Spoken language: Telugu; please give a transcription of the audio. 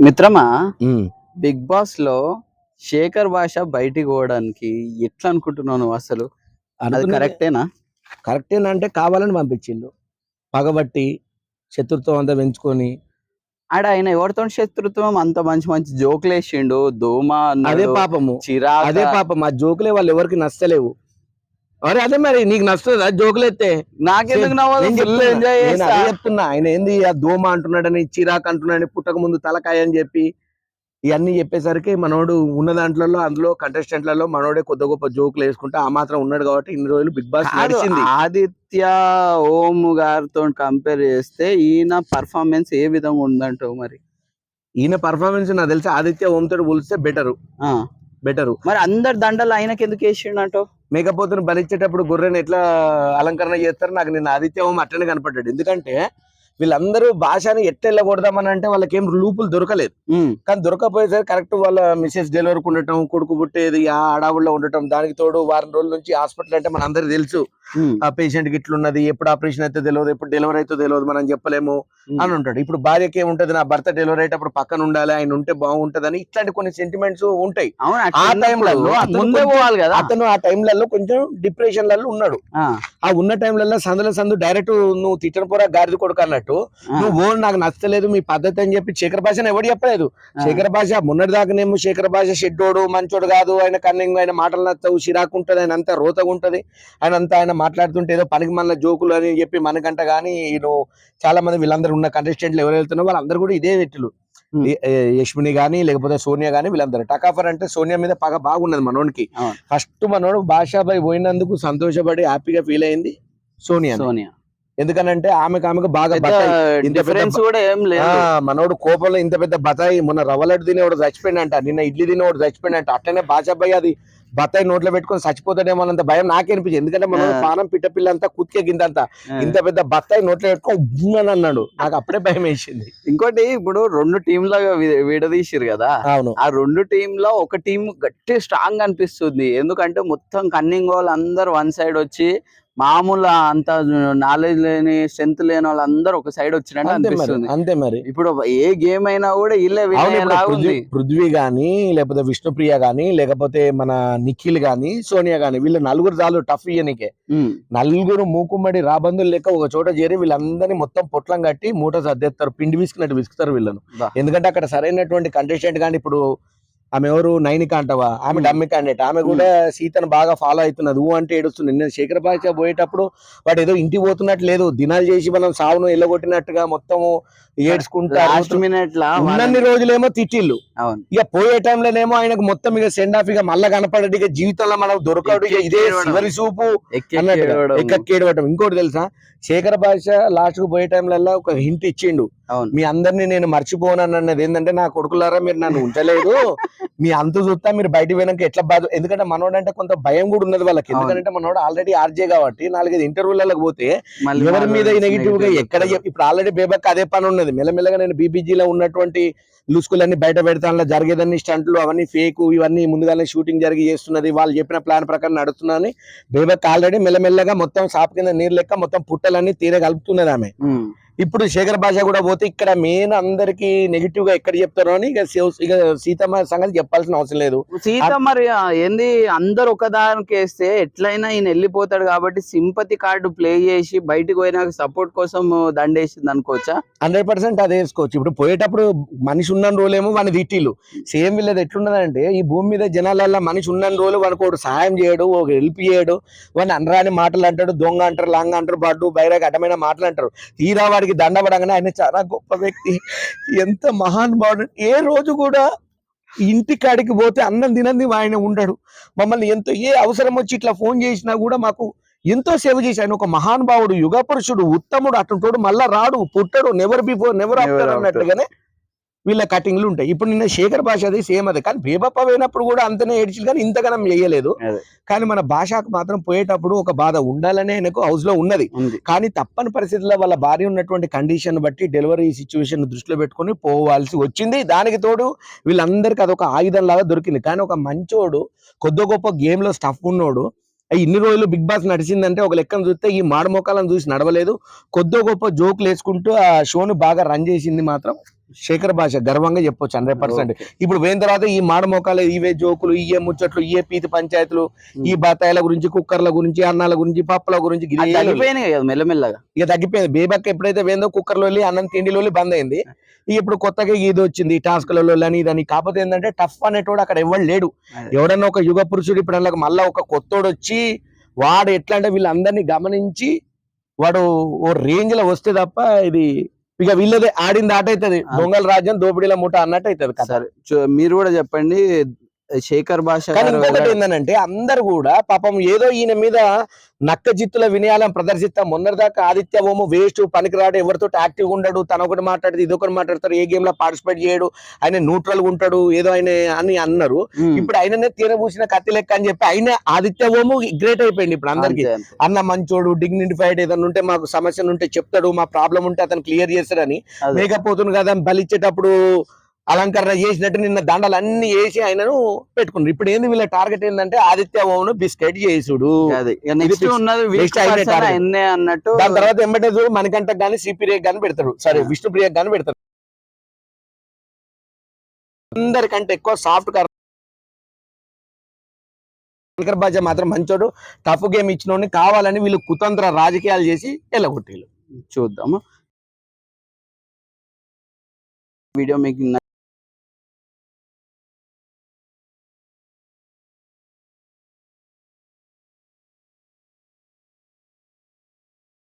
మిత్రమా? బిగ్ బాస్లో శేఖర్ భాష బయటికి పోవడానికి ఎట్లా అనుకుంటున్నావు నువ్వు అసలు? అది కరెక్టేనా? కరెక్టేనంటే కావాలని పంపించిండు. పగబట్టి శత్రుత్వం అంతా పెంచుకొని. ఆడ ఆయన ఎవరితో శత్రుత్వం? అంత మంచి మంచి జోకులు వేసిండు దోమ అదే పాపము. చిరాకు. అదే పాపం. ఆ జోకులే వాళ్ళు ఎవరికి నచ్చలేవు. అరే అదే మరి నీకు నచ్చుతుందా? జోకులు ఎత్తే? నాకెందుకు చెప్తున్నా, ఆయన ఏంది ఆ దోమ అంటున్నాడని చిరాకు అంటున్నాడని పుట్టక ముందు తలకాయ అని చెప్పి ఇవన్నీ చెప్పేసరికి మనోడు ఉన్న దాంట్లో అందులో కంటెస్టెంట్లలో మనోడే కొద్ది గొప్ప జోకులు వేసుకుంటే ఆ మాత్రం ఉన్నాడు కాబట్టి ఇన్ని రోజులు బిగ్ బాస్ నడిచింది. ఆదిత్య ఓం గారితో కంపేర్ చేస్తే ఈయన పర్ఫార్మెన్స్ ఏ విధంగా ఉందంటావు మరి. ఈయన పర్ఫార్మెన్స్ నాకు తెలిసి ఆదిత్య ఓం తోటి పోలిస్తే బెటరు బెటరు మరి అందరు దండలు ఆయనకి ఎందుకు వేసిండు అంటావు మేకపోతును బలిచ్చేటప్పుడు గొర్రెని ఎట్లా అలంకరణ చేస్తారు నాకు నిన్న ఆదిత్య ఓం అట్లనే కనపడ్డాడు. ఎందుకంటే వీళ్ళందరూ భాషని ఎట్లా వెళ్ళకూడదామని అంటే వాళ్ళకి ఏం లూపులు దొరకలేదు. కానీ దొరకపోయేసరికి కరెక్ట్ వాళ్ళ మిస్సెస్ డెలివరీకి ఉండటం కొడుకు పుట్టేది ఆ అడవుల్లో ఉండటం దానికి తోడు వారం రోజుల నుంచి హాస్పిటల్ అంటే మన అందరికి తెలుసు. ఆ పేషెంట్కి ఇట్లున్నది ఎప్పుడు ఆపరేషన్ అయితే తెలియదు ఎప్పుడు డెలివరీ అయితే తెలియదు మనం చెప్పలేము. అని ఉంటాడు. ఇప్పుడు భార్యకి ఏముంటది నా భర్త డెలివరీ అయ్యేటప్పుడు పక్కన ఉండాలి ఆయన ఉంటే బాగుంటది ఇట్లాంటి కొన్ని సెంటిమెంట్స్ ఉంటాయి. ఆ టైంలలో అతను ముందే కొంచెం- పోవాలి కదా. అతను ఆ టైంలలో కొంచెం డిప్రెషన్లలో ఉన్నాడు. ఆ, ఉన్న టైంలలో సందుల సందు డైరెక్ట్ నువ్వు తిట్టన పోరా గాడిద కొడుకు అన్నట్టు. ఆ, నువ్వు నాకు నచ్చలేదు మీ పద్ధతి అని చెప్పి శేఖర్ భాషను ఎవడు చెప్పలేదు. శేఖర్ భాష మొన్నటి దాకానేమో శేఖర్ భాష షెడ్డోడు మంచోడు కాదు ఆయన కన్నింగ్ ఆయన మాటలు నచ్చవు చిరాకు ఉంటది ఆయన అంతా రోతగా ఉంటది ఆయన అంతా ఆయన మాట్లాడుతుంటే ఏదో పనికి మన జోకులు అని చెప్పి మనకంట కానీ ఈయన చాలా మంది వీళ్ళందరూ ఉన్న కంటెస్టెంట్లు ఎవరు వెళ్తున్నారో వాళ్ళందరూ కూడా ఇదే వ్యక్తులు. యష్మిని గానీ లేకపోతే సోనియా గానీ వీళ్ళందరూ. టకాఫర్ అంటే సోనియా మీద పగ బాగున్నది మనోనికి. అవును. ఫస్ట్ మనోడు భాషాబాయ్ పోయినందుకు సంతోషపడి హ్యాపీగా ఫీల్ అయింది సోనియా సోనియా. ఎందుకనంటే ఆమెకు ఆమెకు బాగా బత్తాయి. ఇంత కూడా ఏం లేదు. మనోడు కోపంలో ఇంత పెద్ద బతాయి మొన్న రవ్వలడ్డు తినేవాడు చచ్చిపోయిందంట నిన్న ఇడ్లీ తినేవాడు చచ్చిపోయిందంట అట్లనే బాషాబాయ్ అది బతాయి నోట్లో పెట్టుకొని చచ్చిపోతాడేమో అన్నంత భయం నాకే అనిపించింది ఎందుకంటే మన. పానం పిట్ట పిల్ల అంతా కుతికే గింతంత ఆ. ఇంత పెద్ద బత్తాయి నోట్లో పెట్టుకొని అన్నాడు. నాకు అప్పుడే భయం వేసింది. ఇంకోటి ఇప్పుడు రెండు టీంలుగా విడదీసిరు కదా. అవును. ఆ రెండు టీమ్లో ఒక టీం గట్టి స్ట్రాంగ్ అనిపిస్తుంది. ఎందుకంటే మొత్తం కన్నింగ్ వాళ్ళు అందరు వన్ సైడ్ వచ్చి మామూలు అంత నాలెడ్జ్ లేని స్ట్రెంత్ లేని వాళ్ళందరూ ఒక సైడ్ వచ్చినట్టు అనిపిస్తుంది. అంతే మరి. ఇప్పుడు ఏ గేమ్ అయినా కూడా ఇల్లే పృథ్వీ గాని లేకపోతే విష్ణుప్రియ గాని లేకపోతే మన నిఖిల్ గాని సోనియా గాని వీళ్ళు నలుగురు చాలు టఫ్ ఇయ్యనికే. ఉమ్, నలుగురు మూకుమ్మడి రాబందులు లెక్క ఒక చోట చేరి వీళ్ళందరినీ మొత్తం పొట్లం కట్టి మూట సర్దేస్తారు పిండి విసుకున్నట్టు విసుకుతారు వీళ్ళను. ఎందుకంటే అక్కడ సరైనటువంటి కంటెస్టెంట్ కానీ ఇప్పుడు ఆమె ఎవరు నైనిక అంటవా ఆమె. Dummy candidate. ఆమె కూడా సీతను బాగా ఫాలో అవుతున్నది. ఊ అంటే ఏడుస్తుంది. నిన్న శేఖర్ భాష పోయేటప్పుడు వాడు ఏదో ఇంటికి పోతున్నట్టు లేదు. దినాలు చేసి మనం సావును ఎల్లగొట్టినట్టుగా మొత్తము ఏడ్చుకుంటా లాస్ట్ మినిట్ ఉన్నన్ని రోజులేమో తిట్టిల్లు. ఇక పోయే టైంలోనేమో ఆయనకు మొత్తం ఇక సెండ్ ఆఫ్ ఇక మళ్ళా కనపడడు ఇక జీవితంలో మనకు దొరకడు. ఇక ఇదే చివరి చూపు ఎక్కి అన్నట్టుగా ఏడవడం. ఎక్కకేడవటం ఇంకోటి తెలుసా? శేఖర్ భాష లాస్ట్కు పోయే టైంలలో ఒక హింట్ ఇచ్చిండు. మీ అందరినీ నేను మర్చిపోను అన్నది ఏంటంటే నా కొడుకులారా మీరు నన్ను ఉంచలేదు. మీ అంత చూస్తా మీరు బయట పోయినాక ఎట్లా బాధ ఎందుకంటే మనోడు అంటే కొంత భయం కూడా ఉన్నది వాళ్ళకి. ఎందుకంటే మనోడు ఆల్రెడీ ఆర్జే కాబట్టి నాలుగైదు ఇంటర్వ్యూలకు పోతే ఎవరి మీద నెగిటివ్గా ఎక్కడ ఇప్పుడు ఆల్రెడీ బేబక్ అదే పని ఉన్నది. మెల్లమెల్లగా నేను BBG లో ఉన్నటువంటి లుస్కులన్నీ బయట పెడతాను జరిగేదన్ని స్టంట్లు అవన్నీ ఫేక్ ఇవన్నీ ముందుగానే షూటింగ్ జరిగి చేస్తున్నది. వాళ్ళు చెప్పిన ప్లాన్ ప్రకారం నడుస్తున్నదని బేబక్ ఆల్రెడీ మెల్లమెల్లగా మొత్తం సాప్ కింద నీరు లెక్క మొత్తం పుట్టలన్నీ తీర కలుపుతున్నది ఆమె. ఇప్పుడు శేఖర్ భాష కూడా పోతే ఇక్కడ మెయిన్ అందరికి నెగిటివ్గా ఎక్కడ చెప్తారో అని ఇక ఇక సీతమ్మ సంగతి చెప్పాల్సిన అవసరం లేదు. సీత మరి ఆ ఏంది అందరు ఒకదానికి వేస్తే ఎట్లయినా ఈయన వెళ్ళిపోతాడు కాబట్టి సింపతి కార్డు ప్లే చేసి బయటికి పోయినాక సపోర్ట్ కోసం దండేసింది అనుకోవచ్చా? హండ్రెడ్ పర్సెంట్ అదే వేసుకోవచ్చు. ఇప్పుడు పోయేటప్పుడు మనిషి ఉన్న రోజులేమో వాని తిట్టిలు సేమ్ వీళ్ళది ఎట్లున్నదంటే ఈ భూమి మీద జనాలల్లో మనిషి ఉన్న రోజులు వానికి ఒకటి సహాయం చేయడు ఒక హెల్ప్ చేయడు వాడిని అనరాని మాటలు అంటాడు దొంగ అంటారు లాంగ్ అంటారు బడ్డు బైరాగ్ అడ్డమైన మాటలు అంటారు. తీరా వాడికి దండపడంగానే ఆయన చాలా గొప్ప వ్యక్తి. ఎంత మహానుభావుడు ఏ రోజు కూడా ఇంటి కాడికి పోతే అన్నం తినంది ఆయన ఉండడు. మమ్మల్ని ఎంతో ఏ అవసరం వచ్చి ఇట్లా ఫోన్ చేసినా కూడా మాకు ఎంతో సేవ చేసి ఆయన ఒక మహానుభావుడు యుగ పురుషుడు ఉత్తముడు అటుంటోడు మళ్ళా రాడు పుట్టడు నెవర్ బిఫోర్ నెవర్ ఆఫ్టర్. అన్నట్టుగానే వీళ్ళ కటింగ్లు ఉంటాయి. ఇప్పుడు నిన్న శేఖర్ భాష అది సేమ్ అదే. కానీ బేబప్ప పోయినప్పుడు కూడా అంతనే ఏడ్చి కానీ ఇంతగానం చేయలేదు. కానీ మన భాషకు మాత్రం పోయేటప్పుడు ఒక బాధ ఉండాలనే ఆయనకు హౌస్లో ఉన్నది. కానీ తప్పని పరిస్థితుల్లో వాళ్ళ భార్య ఉన్నటువంటి కండిషన్ బట్టి డెలివరీ సిచ్యువేషన్ దృష్టిలో పెట్టుకొని పోవాల్సి వచ్చింది. దానికి తోడు వీళ్ళందరికీ అదొక ఆయుధం లాగా దొరికింది. కానీ ఒక మంచోడు కొద్ది గొప్ప గేమ్లో స్టఫ్ ఉన్నోడు ఇన్ని రోజులు బిగ్ బాస్ నడిచిందంటే ఒక లెక్కను చూస్తే ఈ మాడమొక్కలను చూసి నడవలేదు. కొద్ది గొప్ప జోకులు వేసుకుంటూ ఆ షోను బాగా రన్ చేసింది మాత్రం శేఖర్ భాష గర్వంగా చెప్పొచ్చు హండ్రెడ్ పర్సెంట్. ఇప్పుడు పోయిన తర్వాత ఈ మాడ మోకాలు ఇవే జోకులు ఇవే ముచ్చట్లు ఇవే పీతి పంచాయతీలు ఈ బత్తాయిల గురించి కుక్కర్ల గురించి అన్నాల గురించి పప్పుల గురించి. తగ్గిపోయినాయి కదా మెల్లమెల్లగా. ఇక తగ్గిపోయింది. బేబక్ ఎప్పుడైతే పోయిందో కుక్కర్లో వెళ్ళి అన్నం తిండిలో వెళ్ళి బంద్ అయింది. ఇప్పుడు కొత్తగా ఇది వచ్చింది టాస్క్లలో అని ఇదని. కాకపోతే ఏంటంటే టఫ్ అనేటోడు అక్కడ ఎవడు లేడు. ఎవడన్నా ఒక యుగ పురుషుడు ఇప్పుడు మళ్ళా ఒక కొత్తోడు వచ్చి వాడు ఎట్లా అంటే వీళ్ళందరినీ గమనించి వాడు ఓ రేంజ్లో వస్తే తప్ప ఇది ఇక వీళ్ళదే ఆడింది ఆట అవుతుంది. దొంగల రాజ్యం దోపిడీల ముఠ అన్నట్టు అవుతుంది చూ- మీరు కూడా చెప్పండి శేఖర్ భాష ఇంకొకటి ఏంటంటే అందరు కూడా పాపం ఏదో ఈయన మీద నక్క జిత్తుల వినయాలను ప్రదర్శిస్తాం. మొన్నటిదాకా ఆదిత్య ఓము వేస్ట్ పనికిరాడు ఎవరితో యాక్టివ్ ఉండడు తన ఒకటి మాట్లాడితే ఇది ఒకటి మాట్లాడతారు ఏ గేమ్లో పార్టిసిపేట్ చేయడు ఆయన న్యూట్రల్గా ఉంటాడు ఏదో ఆయన అని అన్నారు. ఇప్పుడు ఆయననే తీరబూసిన కత్తి లెక్క అని చెప్పి ఆయన ఆదిత్య ఓము గ్రేట్ అయిపోయింది ఇప్పుడు అందరికి. అన్న మంచోడు డిగ్నిఫైడ్ ఏదైనా ఉంటే మాకు సమస్యలు ఉంటే చెప్తాడు మా ప్రాబ్లం ఉంటే అతను క్లియర్ చేస్తాడని. మేకపోతుంది కదా బలిచ్చేటప్పుడు అలంకరణ చేసినట్టు నిన్న దండలు అన్ని వేసి ఆయనను పెట్టుకున్నారు. ఇప్పుడు ఏంది వీళ్ళ టార్గెట్ ఏంటంటే ఆదిత్య ఓమును బిస్కెట్ చేసుడు. అన్నట్టు దాని తర్వాత ఎంబటే చూడు మనకంట గానీ సిపిరియక్ గానీ పెడతాడు. సరే. విష్ణుప్రియక్ గానీ పెడతాడు. అందరికంటే ఎక్కువ సాఫ్ట్ కార్ శంకర్ బాజా మాత్రం మంచోడు. టఫ్ గేమ్ ఇచ్చినోడిని కావాలని వీళ్ళు కుతంత్ర రాజకీయాలు చేసి వెళ్ళగొట్టేళ్ళు చూద్దాము. వీడియో మీకు